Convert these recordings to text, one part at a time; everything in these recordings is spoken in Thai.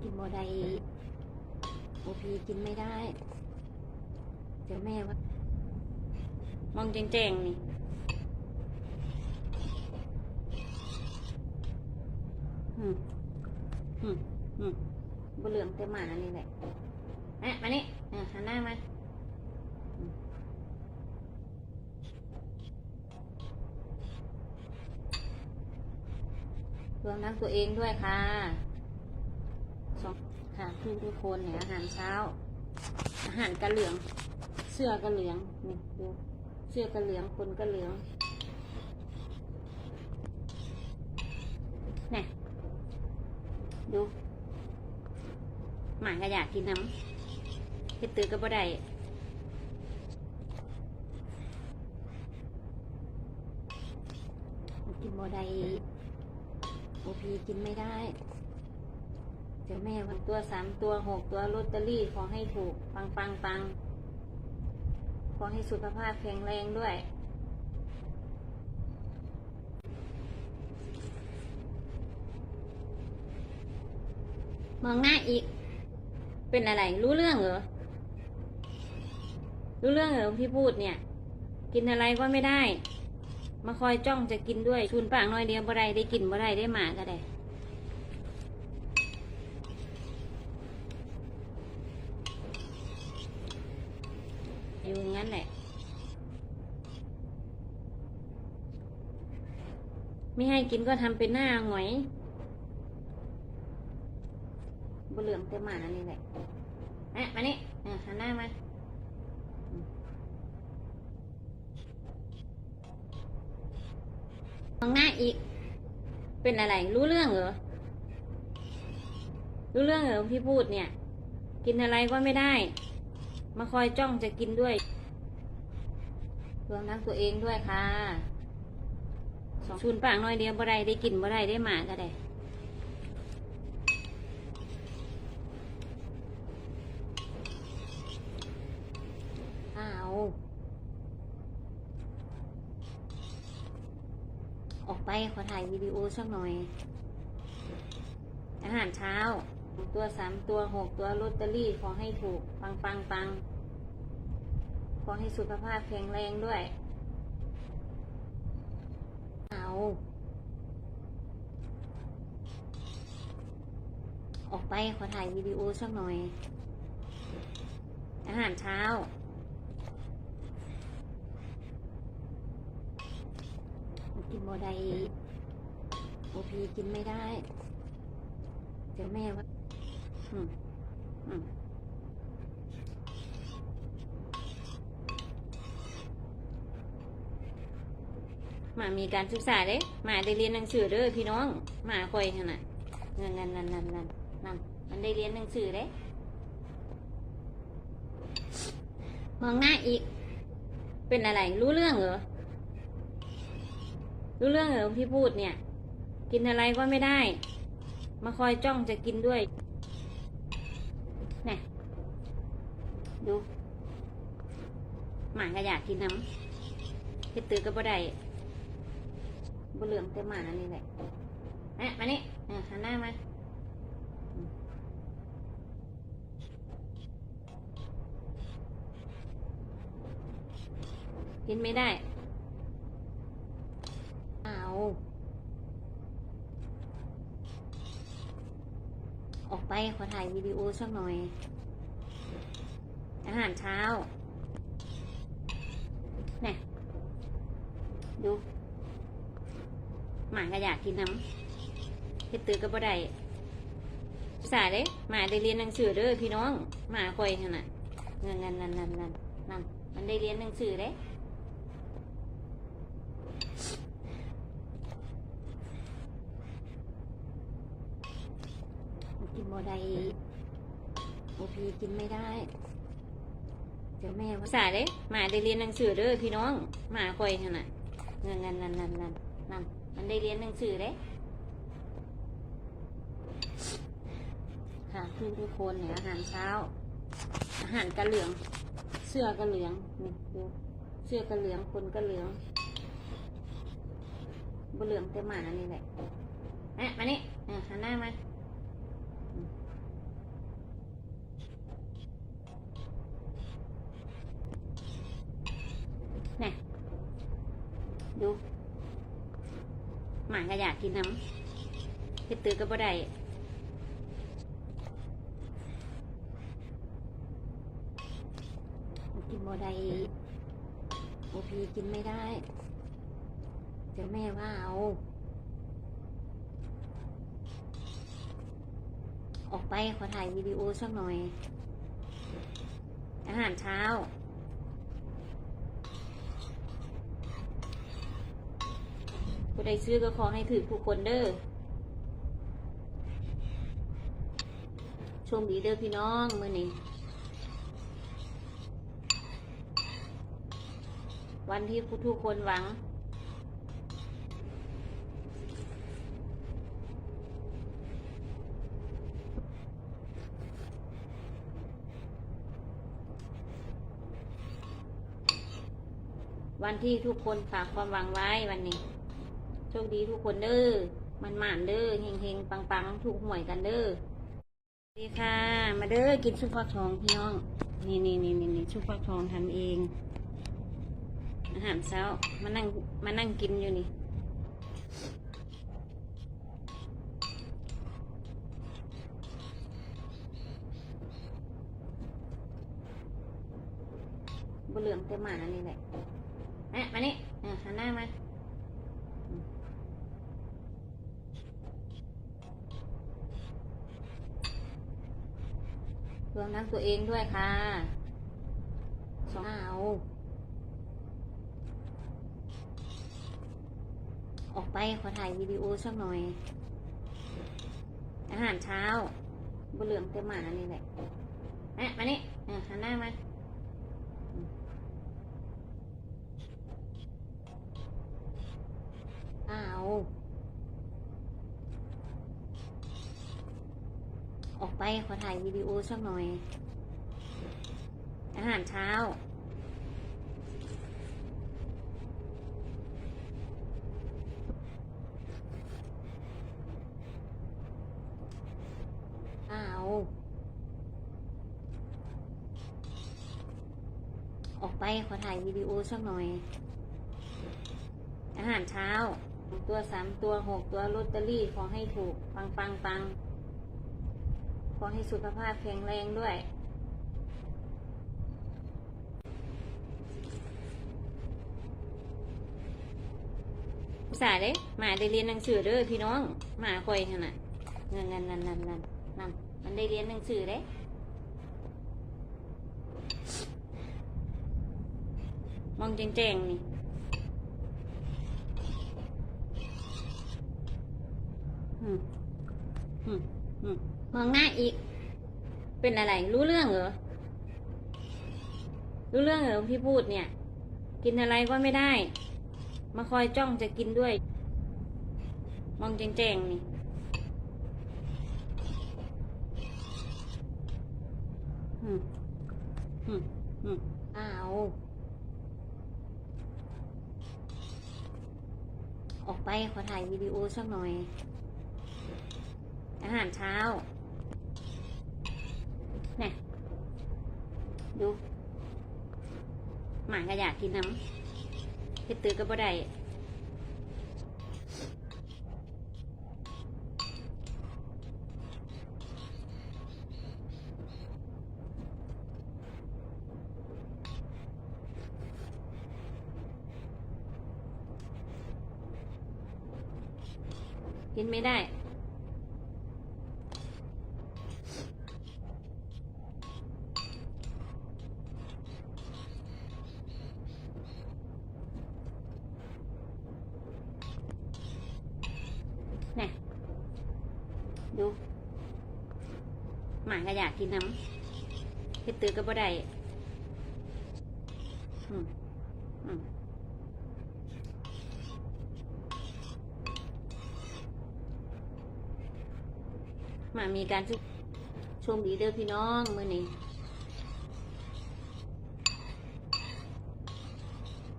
กินโมไดโอพีกินไม่ได้ เดี๋ยวแม่ว่ามองแจ้งๆนี่อืมอืมอืมบเหลืองเต็มหมานี่แหละแอะมานี่หันหน้ามาอืมรวมทั้งตัวเองด้วยค่ะ สองค่ะทุกทุกคนเนี่ยอาหารเช้า อาหารกระเหลือง เสื้อกระเหลืองนี่ดูเสื้อกระเหลืองคนกระเหลืองนี่ดูหมาก็อยากกินน้ำเฮ็ดตือก็บ่ได้กินบ่ได้โอพีกินไม่ได้ เดี๋ยวแม่วันตัวสามตัวหกตัวลอตเตอรี่ขอให้ถูก ปังปังปังขอให้สุขภาพแข็งแรงด้วย มองหน้าอีก เป็นอะไร รู้เรื่องเหรอ รู้เรื่องเหรอที่พูดเนี่ย กินอะไรก็ไม่ได้ มาคอยจ้องจะกินด้วย ชุนปากน้อยเดียวบ่ได้ได้กินบ่ได้ได้หมาก็ได้ อยู่ งั้นแหละ ไม่ให้กินก็ทำเป็นหน้าหงอยบเหลืองเต็มหมานี่แหละแอะมานี่หันหน้ามามองหน้าอีก เป็นอะไร รู้เรื่องเหรอ รู้เรื่องเหรอที่พูดเนี่ย กินอะไรก็ไม่ได้ มาคอยจ้องจะกินด้วย รวมทั้งตัวเองด้วยค่ะสองชุนปากน้อยเดียวบ่ได้ได้กินบ่ได้ได้หมาก็ได้อ้าออกไปขอถ่ายวิดีโอสักหน่อย อาหารเช้า ตัวสามตัวหกตัวลอตเตอรี่ขอให้ถูก ปังปังปัง อให้สุขภาพแข็งแรงด้วยเอาออกไปขอถ่ายวิดีโอสักหน่อย อาหารเช้า กินโมไดโอพีกินไม่ได้ เดี๋ยวแม่ว่า อืม อืม หมามีการศึกษาเด้หมาได้เรียนหนังสือเด้อพี่น้องหมาคอยขนาดนั่นนั่นนั่นนั่นนั่นนั่นมันได้เรียนหนังสือเด้มองหน้าอีก เป็นอะไร รู้เรื่องเหรอ รู้เรื่องเหรอที่พูดเนี่ย กินอะไรก็ไม่ได้ มาคอยจ้องจะกินด้วยนี่ดู หมาก็อยากกินน้ำเฮ็ดตือก็บ่ได้ บ่เหลืองเต็มหมานี่แหละแอะมานี่อะหันหน้ามากินไม่ได้ เอาออกไปขอถ่ายวิดีโอสักหน่อย อาหารเช้านี่ดู มาก็อยากกินน้ำเฮ็ดตือก็บ่ได้สาเด้หมาได้เรียนหนังสือเด้อพี่น้องหมาคอยขนาดนั่นนั่นนั่นนั่นนั่นนั่นมันได้เรียนหนังสือเด้กินโมได้โอพีกินไม่ได้เดี๋ยวแม่ว่าสาเด้หมาได้เรียนหนังสือเด้อพี่น้องหมาคอยขนาดนั่นนั่นนั่นนั่นนั่นนั่น มันได้เรียนหนังสือเด้ค่ะทุกทุกคนเนี่ยอาหารเช้า อาหารกระเหลือง เสื้อกระเหลืองนี่ดูเสื้อกระเหลืองคนกระเหลืองบเหลืองเต็มหมานี่แหละแอะมานี่อะหันหน้ามา อืม หมา ก็อยากกินน้ำเฮ็ดตือก็บ่ได้กินบ่ได้โอพีกินไม่ได้เดี๋ยวแม่ว่าเอา ออกไปขอถ่ายวิดีโอสักหน่อย อาหารเช้า ผู้ใดซื้อก็ขอให้ถือผู้คนเด้อชมดีเด้อพี่น้องมือนี้วันที่ผู้ทุกคนหวัง วันที่ทุกคนฝากความหวังไว้วันนี้ คดีทุกคนเด้อมันหมานเด้อเฮงเฮงปังปังถูกหวยกันเด้อสวัสดีค่ะ มาเด้อกินซุปฟักทองพี่น้อง นี่นี่นี่นี่นี่ซุปฟักทองทำเอง อาหารเช้ามานั่งมานั่งกินอยู่นี่บเหลืองแต่หมานี่แหละแม่มานี่อะหันหน้ามา รวมทั้งตัวเองด้วยค่ะสองเอาออกไปขอถ่ายวิดีโอสักหน่อย อาหารเช้าบเหลืองเต่หมานี่แหละแม่มานี่หันหน้ามา อ้าว ออกไปขอถ่ายวิดีโอสักหน่อย อาหารเช้า อ้าว ออกไปขอถ่ายวิดีโอสักหน่อย อาหารเช้า ตัวสามตัวหกตัวลอตเตอรี่ขอให้ถูก ปังปังปัง ขอให้สุขภาพแข็งแรงด้วยภาษาเด้หมาได้เรียนหนังสือเด้อพี่น้องหมาคอยขนาดนั่นนั่นนั่นนั่นนั่นนั่นมันได้เรียนหนังสือเด้มองแจ้งๆนี่อืมอืม มองหน้าอีก เป็นอะไร รู้เรื่องเหรอ รู้เรื่องเหรอที่พูดเนี่ย กินอะไรก็ไม่ได้ มาคอยจ้องจะกินด้วย มองแจงๆนี่อืมอืมอืมอ้าว ออกไปขอถ่ายวิดีโอสักหน่อย อาหารเช้าเนี่ยดู หมาก็อยากกินน้ำเฮ็ดตือก็บ่ได้กินไม่ได้ เนี่ย ดูหมาก็อยากกินน้ำเฮ็ดตือก็บ่ได้อืมอืมหมามีการชุชมดีเด้อพี่น้องมื้อนี้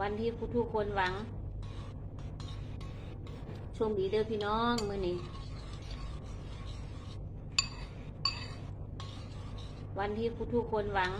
วันที่ทุกคนหวัง ชมดีเด้อพี่น้องมื้อนี้ วันที่ทุกคนหวัง